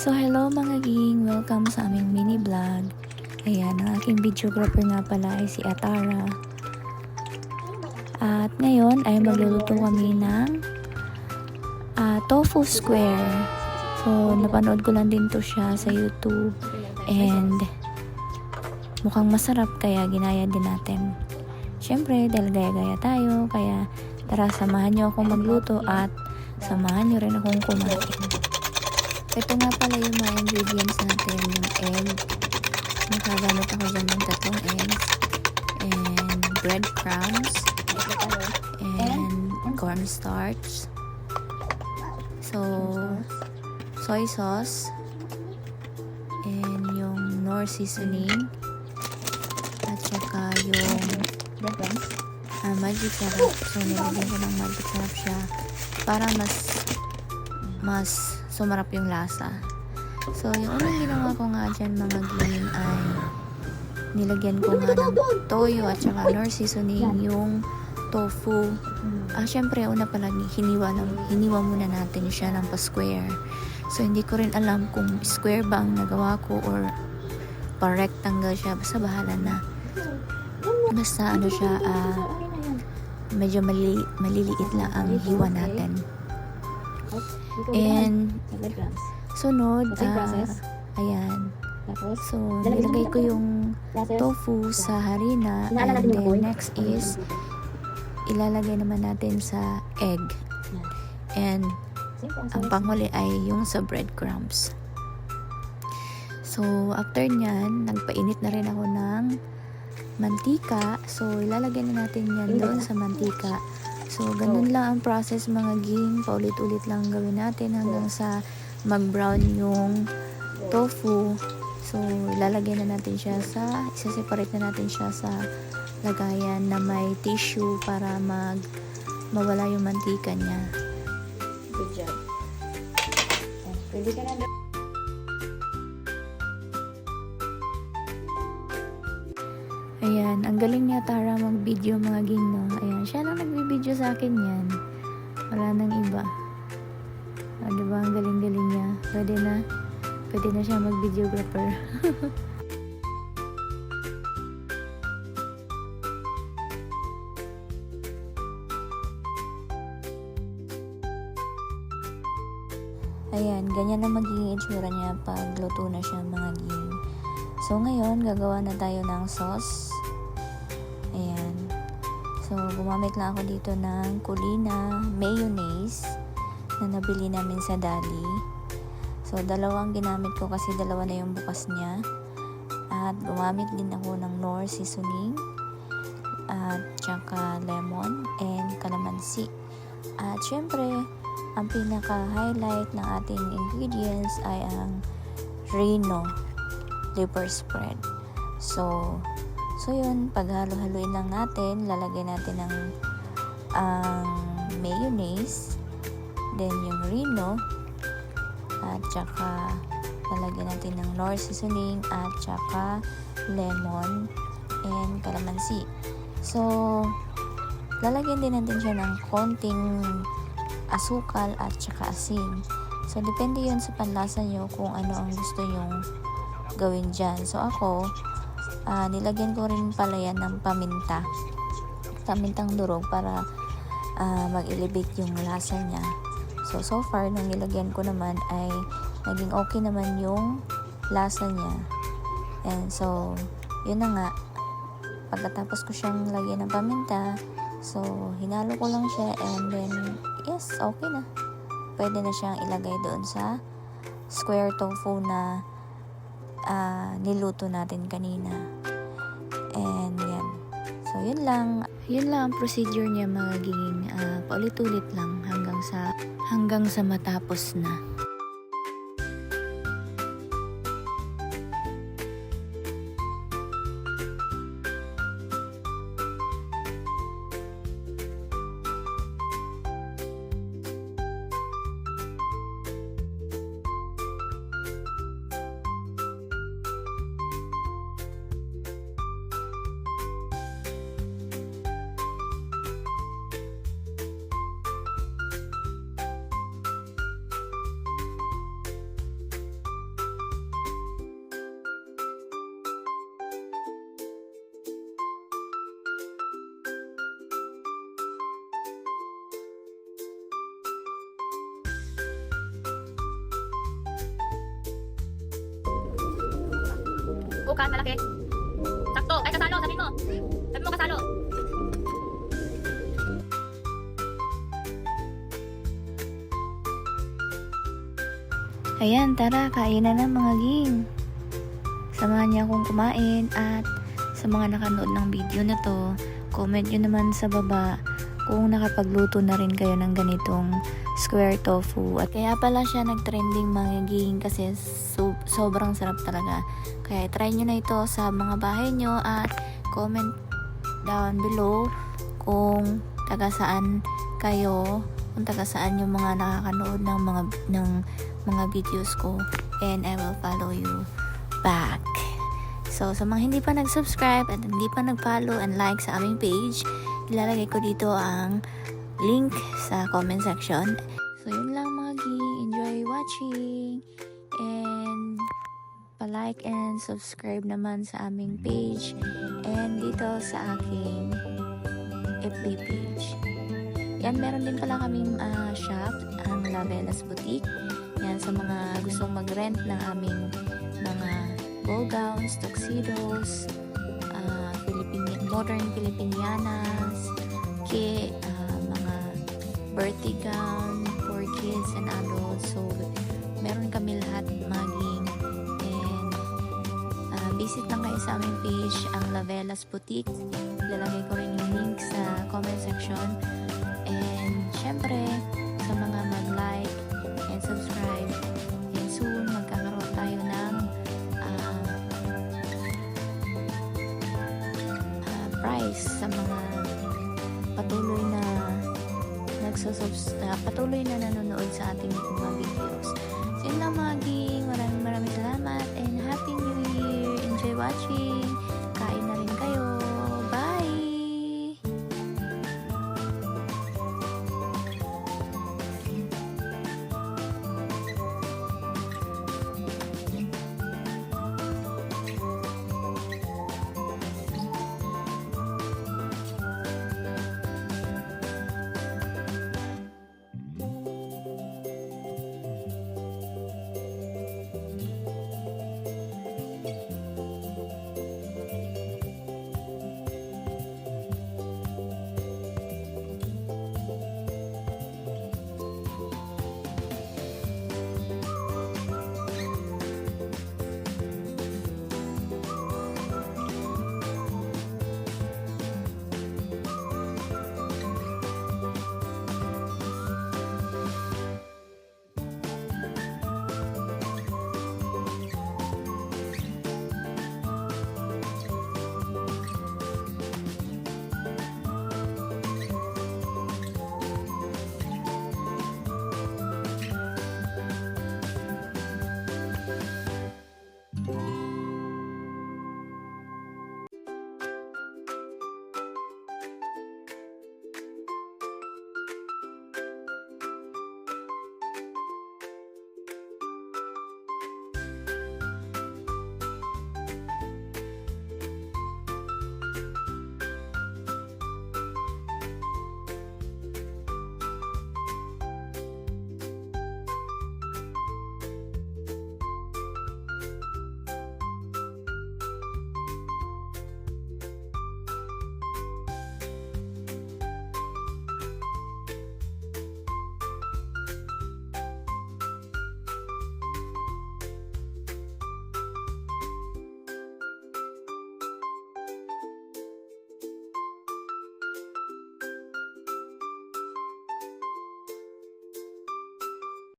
So hello mga ging, welcome sa aming mini vlog. Ayan, ang aking videographer nga pala ay si Atara. At ngayon ay magluluto kami ng ah, tofu square. So napanood ko lang din to siya sa YouTube and mukhang masarap kaya ginaya din natin. Siyempre, dahil gaya-gaya tayo, kaya tara samahan niyo akong magluto at samahan niyo rin akong kumain. Ito nga pala yung mga ingredients natin, yung egg. Nakagamit ako dyan ng tatlong eggs. And breadcrumbs. And cornstarch. So, soy sauce. And yung nor seasoning. At saka yung ah, magic sarap. So, nilagyan ko ng magic sarap siya para mas mas sumarap yung lasa. So, yung unang ginawa ko nga dyan mga green ay nilagyan ko nga ng toyo at saka nor seasoning yung tofu. Ah, syempre, una pala hiniwa, lang, hiniwa muna natin siya ng pa-square. So, hindi ko rin alam kung square ba ang nagawa ko or pa-rectangle siya. Basta bahala na. Basta ano siya, ah, medyo mali, maliliit lang ang hiwa natin. And sunod, process. ayan. Tapos, So, nilagay ko yung tofu sa harina and then next is ilalagay naman natin sa egg. And ang panghuli ay yung sa breadcrumbs. So, after nyan, nagpainit na rin ako ng mantika. So, ilalagay na natin yan doon sa mantika. So, ganun lang ang process mga ging. Paulit-ulit lang gawin natin hanggang sa mag-brown yung tofu. So, ilalagay na natin siya sa, isa-separate na natin siya sa lagayan na may tissue para mag mawala yung mantika niya. Good job. Pwede ka na Ayan, ang galing niya Tara mag-video mga ging, no? Ayan, siya lang nagbi-video sa akin yan. Wala nang iba. Ah, diba, ang galing-galing niya. Pwede na, pwede na siya mag-videographer. Ayan, ganyan na magiging itsura niya pag luto na siya mga ging. So, ngayon, gagawa na tayo ng sauce. Gumamit lang ako dito ng kulina mayonnaise na nabili namin sa Dali. So, dalawang ginamit ko kasi dalawa na yung bukas niya. At gumamit din ako ng nor seasoning at tsaka lemon and calamansi. At syempre, ang pinaka-highlight ng ating ingredients ay ang Reno liver spread. So, so yun, paghalo-haluin lang natin, lalagay natin ng ang mayonnaise, then yung Reno, at saka lalagyan natin ng nor seasoning at saka lemon and calamansi. So, lalagyan din natin siya ng konting asukal at saka asin. So, depende yun sa panlasa nyo kung ano ang gusto nyong gawin dyan. So, ako, ah, nilagyan ko rin pala yan ng paminta. Pamintang durog para ah, mag-elevate yung lasa niya. So, so far, nung nilagyan ko naman ay naging okay naman yung lasa niya. And so, yun na nga. Pagkatapos ko siyang lagyan ng paminta, so, hinalo ko lang siya and then, yes, okay na. Pwede na siyang ilagay doon sa square tofu na ah, niluto natin kanina. And yan. So, yun lang. Yun lang ang procedure niya magiging ah, paulit-ulit lang hanggang sa hanggang sa matapos na. Bukas, malaki. Sakto. Ay, kasalo. Sabi mo. Sabi mo kasalo. Ayan, tara, kainan na mga ging. Samahan niyo akong kumain at sa mga nakanood ng video na to, comment nyo naman sa baba kung nakapagluto na rin kayo ng ganitong square tofu. At kaya pala siya nag-trending mga ging kasi so- sobrang sarap talaga. Kaya try nyo na ito sa mga bahay nyo at comment down below kung taga saan kayo, kung taga saan yung mga nakakanood ng mga ng mga videos ko and I will follow you back. So, sa mga hindi pa nag-subscribe at hindi pa nag-follow and like sa aming page, ilalagay ko dito ang link sa comment section. So, yun lang mga gi. Enjoy watching. Pa-like and subscribe naman sa aming page and dito sa aking FB page. Yan, meron din pala kaming ah, shop, ang Lavelas Boutique. Yan, sa mga gustong mag-rent ng aming mga ball gowns, tuxedos, ah, Philippine, modern Filipinianas, ki, ah, mga birthday gown for kids and adults. So, meron kami lahat ah, visit lang kayo sa aming page, ang Lavelas Boutique. Lalagay ko rin yung link sa comment section. And, syempre, sa mga mag-like and subscribe, and soon, magkakaroon tayo ng ah, ah, prize sa mga patuloy na nagsusubs na patuloy na nanonood sa ating mga videos. So, yun lang mga ging. Maraming maraming salamat and Happy New! enjoy watching